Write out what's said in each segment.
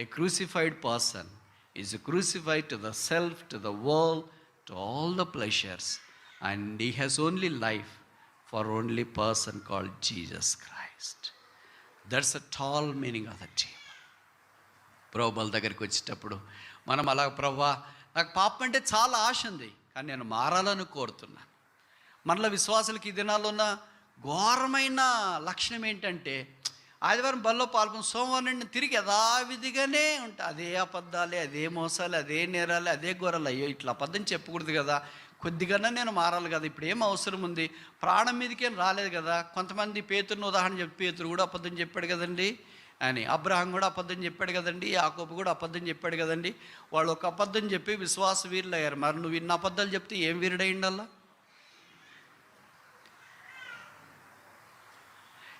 A crucified person is crucified to the self to the world to all the pleasures and he has only life for only person called Jesus Christ that's a tall meaning of the table ప్రభుల దగ్గరికి వచ్చేటప్పుడు మనం అలా ప్రభా నాకు పాపం అంటే చాలా ఆశ ఉంది కానీ నేను మారాలని కోరుతున్నాను మనలో విశ్వాసులకి ఈ దినాల్లో ఉన్న ఘోరమైన లక్షణం ఏంటంటే ఆదివారం బల్లో పాల్గొని సోమవారం నుండి తిరిగి యథావిధిగానే ఉంటా. అదే అబద్ధాలే అదే మోసాలు అదే నేరాలు అదే గొర్రెలు అయ్యో ఇట్లా అబద్ధం చెప్పకూడదు కదా. కొద్దిగానే నేను మారాలి కదా. ఇప్పుడు ఏం అవసరం ఉంది? ప్రాణం మీదకేం రాలేదు కదా. కొంతమంది పేతురుని ఉదాహరణ చెప్పి పేతురు కూడా అబద్ధం చెప్పాడు కదండి అని అబ్రహం కూడా అబద్ధం చెప్పాడు కదండి యాకోబు కూడా అబద్ధం చెప్పాడు కదండి. వాళ్ళు ఒక అబద్ధం చెప్పి విశ్వాస వీరులు అయ్యారు మరి నువ్వు ఇన్ని అబద్ధాలు చెప్తే ఏం వీరుడైండల్లా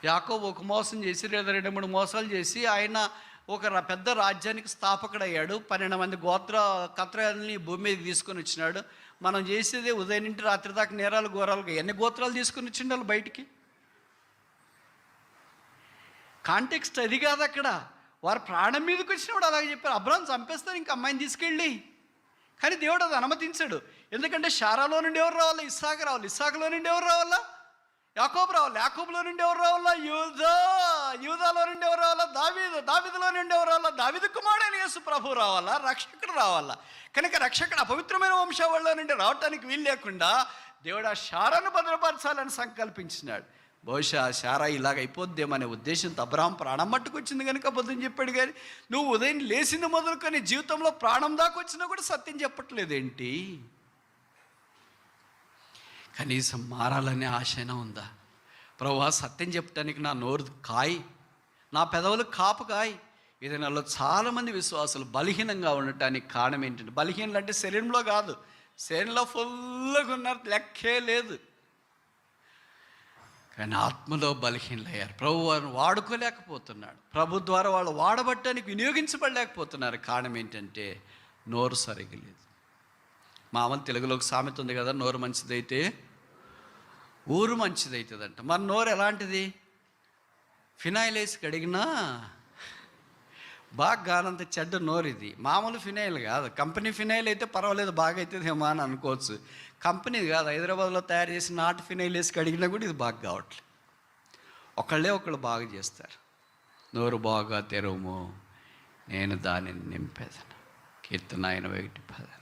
యాకోబు ఒక మోసం చేసి లేదా రెండు మూడు మోసాలు చేసి ఆయన ఒక పెద్ద రాజ్యానికి స్థాపకుడయ్యాడు. పన్నెండు మంది గోత్ర కత్రాలని భూమి మీద తీసుకొని వచ్చినాడు. మనం చేసేదే ఉదయం నుండి రాత్రి దాకా నేరాలు ఘోరాలుగా ఎన్ని గోత్రాలు తీసుకొని వచ్చిండాలి బయటికి? కాంటెక్స్ట్ అది కాదు అక్కడ. వారు ప్రాణం మీదకి వచ్చినప్పుడు అలాగే చెప్పారు. అబ్రాహం చంపేస్తారు ఇంకా అమ్మాయిని తీసుకెళ్ళి. కానీ దేవుడు అది అనుమతించాడు. ఎందుకంటే షారాలో నుండి ఎవరు రావాలి? ఇస్సాకు రావాలి. ఇస్సాకులో నుండి ఎవరు రావాలా? యాకోబు రావాలి యాకోబులో నుండి ఎవరు రావాలా? యూదా యూదాలో నుండి ఎవరు రావాలా? దావీదు దావీదులో నుండి ఎవరు రావాలా? దావిదు కుమారుడైన యేసు ప్రభు రావాలా? రక్షకుడు రావాలా? కనుక రక్షకుడు అపవిత్రమైన వంశావళిలో నుండి రావటానికి వీలు లేకుండా దేవుడు ఆ శారాను భద్రపరచాలని సంకల్పించినాడు. బహుశా శారా ఇలాగ అయిపోద్దేమనే ఉద్దేశంతో అబ్రాహం ప్రాణం మట్టుకొచ్చింది కనుక బుద్ధం చెప్పాడు కానీ నువ్వు ఉదయం లేచింది మొదలుకొని జీవితంలో ప్రాణం దాకా వచ్చినా కూడా సత్యం చెప్పట్లేదేంటి? కనీసం మారాలనే ఆశైనా ఉందా? ప్రభా సత్యం చెప్పడానికి నా నోరు కాయి నా పెదవులు కాపు కాయి. ఇది నాలో చాలామంది విశ్వాసులు బలహీనంగా ఉండటానికి కారణం ఏంటంటే బలహీనలు అంటే శరీరంలో కాదు. శరీరంలో ఫుల్గా ఉన్నారు లెక్కే లేదు. కానీ ఆత్మలో బలహీనలయ్యారు. ప్రభు వారిని వాడుకోలేకపోతున్నాడు. ప్రభు ద్వారా వాళ్ళు వాడబట్టడానికి వినియోగించబడలేకపోతున్నారు. కారణం ఏంటంటే నోరు సరిగా లేదు. మామూలు తెలుగులో ఒక సామెత ఉంది కదా నోరు మంచిదైతే ఊరు మంచిదవుతుందంట మరి నోరు ఎలాంటిది? ఫినాయిల్ వేసి కడిగినా బాగా గానంత చెడ్డ నోరు ఇది మామూలు ఫినాయిల్ కాదు. కంపెనీ ఫినాయిల్ అయితే పర్వాలేదు బాగా అవుతుందేమో అని అనుకోవచ్చు. కంపెనీ కాదు. హైదరాబాద్లో తయారు చేసిన నాటు ఫినాయిల్ వేసి కడిగినా కూడా ఇది బాగా కావట్లేదు ఒకళ్ళే ఒకళ్ళు బాగా చేస్తారు. నోరు బాగా తెరవము నేను దానిని నింపేదను. కీర్తన ఆయన ఒకటి పదారు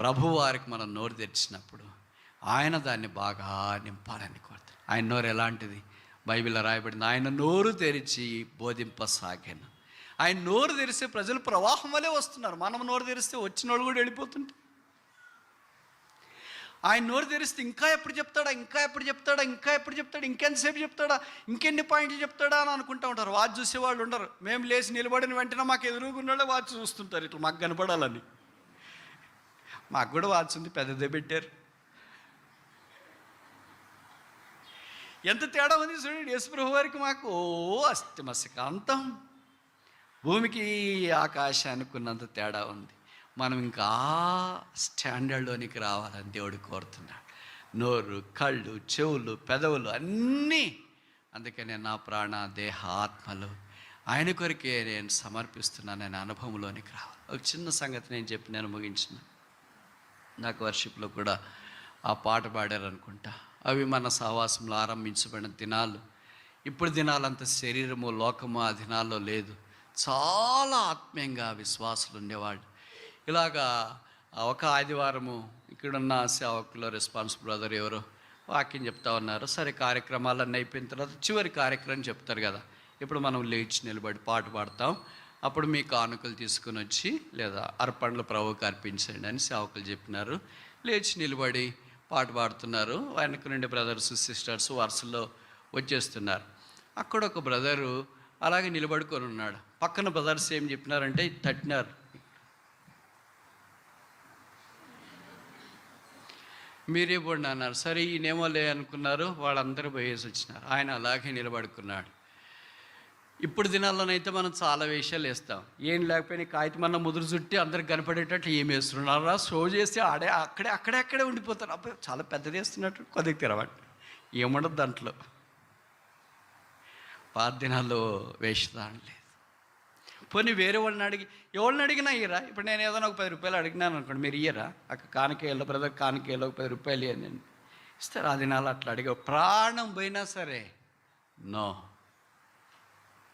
ప్రభువారికి మనం నోరు తెరిచినప్పుడు ఆయన దాన్ని బాగా నింపాలని కోరుతాడు ఆయన నోరు ఎలాంటిది? బైబిల్లో రాయబడింది ఆయన నోరు తెరిచి బోధింపసాగాను. ఆయన నోరు తెరిస్తే ప్రజలు ప్రవాహం వలె వస్తున్నారు. మనం నోరు తెరిస్తే వచ్చిన వాళ్ళు కూడా వెళ్ళిపోతుంటారు. ఆయన నోరు తెరిస్తే ఇంకా ఎప్పుడు చెప్తాడా? ఇంకా ఎప్పుడు చెప్తాడా? ఇంకా ఎప్పుడు చెప్తాడా? ఇంకెంతసేపు చెప్తాడా? ఇంకెన్ని పాయింట్లు చెప్తాడా అని అనుకుంటూ ఉంటారు. వాచ్ చూసేవాళ్ళు ఉండరు. మేము లేచి నిలబడిన వెంటనే మాకు ఎదురుగున్నాడే వాచ్ చూస్తుంటారు. ఇట్లా మాకు కనపడాలని. మాకు కూడా వాచ్ ఉంది పెద్దదే పెట్టారు. ఎంత తేడా ఉంది చూడండి. యశుప్రభు వారికి మాకు ఓ అస్థిమస్కాంతం భూమికి ఆకాశానికి ఉన్నంత తేడా ఉంది. మనం ఇంకా స్టాండర్డ్లోనికి రావాలని దేవుడు కోరుతున్నాడు. నోరు కళ్ళు చెవులు పెదవులు అన్నీ అందుకనే నా ప్రాణ దేహ ఆత్మలు ఆయన కొరికే నేను సమర్పిస్తున్నాను నేను అనుభవంలోనికి రావాలి. ఒక చిన్న సంగతి నేను చెప్పి నేను ముగించిన నాకు వర్షిప్లో కూడా ఆ పాట పాడారు అనుకుంటా అవి మన సహవాసంలో ఆరంభించబడిన దినాలు. ఇప్పుడు దినాలంత శరీరము లోకము ఆ దినాల్లో లేదు. చాలా ఆత్మీయంగా విశ్వాసులు ఉండేవాడు ఇలాగా ఒక ఆదివారము ఇక్కడున్న సేవకులో రెస్పాన్స్ బ్రదర్ ఎవరో వాక్యం చెప్తా ఉన్నారు. సరే కార్యక్రమాలన్నీ అయిపోయిన తర్వాత చివరి కార్యక్రమం చెప్తారు కదా. ఇప్పుడు మనం లేచి నిలబడి పాట పాడతాం. అప్పుడు మీ కానుకలు తీసుకుని వచ్చి లేదా అర్పణలు ప్రభుకి అర్పించండి అని సేవకులు చెప్పినారు. లేచి నిలబడి పాట పాడుతున్నారు. వెనక నుండి బ్రదర్స్ సిస్టర్స్ వరుసలో వచ్చేస్తున్నారు. అక్కడ ఒక బ్రదరు అలాగే నిలబడుకొని ఉన్నాడు. పక్కన బ్రదర్స్ ఏం చెప్పినారంటే తట్టినారు. మీరే పోండి అన్నారు. సరే ఈయనేమో లే అనుకున్నారు. వాళ్ళందరూ పోయేసి వచ్చినారు. ఆయన అలాగే నిలబడుకున్నాడు. ఇప్పుడు దినాల్లోనైతే మనం చాలా వేషాలు వేస్తాం. ఏం లేకపోయినా కాగితం కాగితమన్న ముదురు చుట్టి అందరికి కనపడేటట్టు ఏం వేస్తున్నారా? షో చేసి ఆడే అక్కడే అక్కడే అక్కడే ఉండిపోతారు. అప్పుడు చాలా పెద్దది వేస్తున్నట్టు కొద్దిగా తెరవండి ఏముండదు దాంట్లో. పాత దినాల్లో వేషధారణ లేదు. పోనీ వేరే వాళ్ళని అడిగి ఎవరిని అడిగినా ఇయ్యరా? ఇప్పుడు నేను ఏదైనా ఒక పది రూపాయలు అడిగినాను అనుకోండి మీరు ఇయ్యరా? అక్కడ కానికేళ్ళు బ్రదర్ కానికేళ్ళు ఒక పది రూపాయలు ఇవ్వండి ఇస్తారు ఆ దినాలు అట్లా అడిగా ప్రాణం పోయినా సరే నో.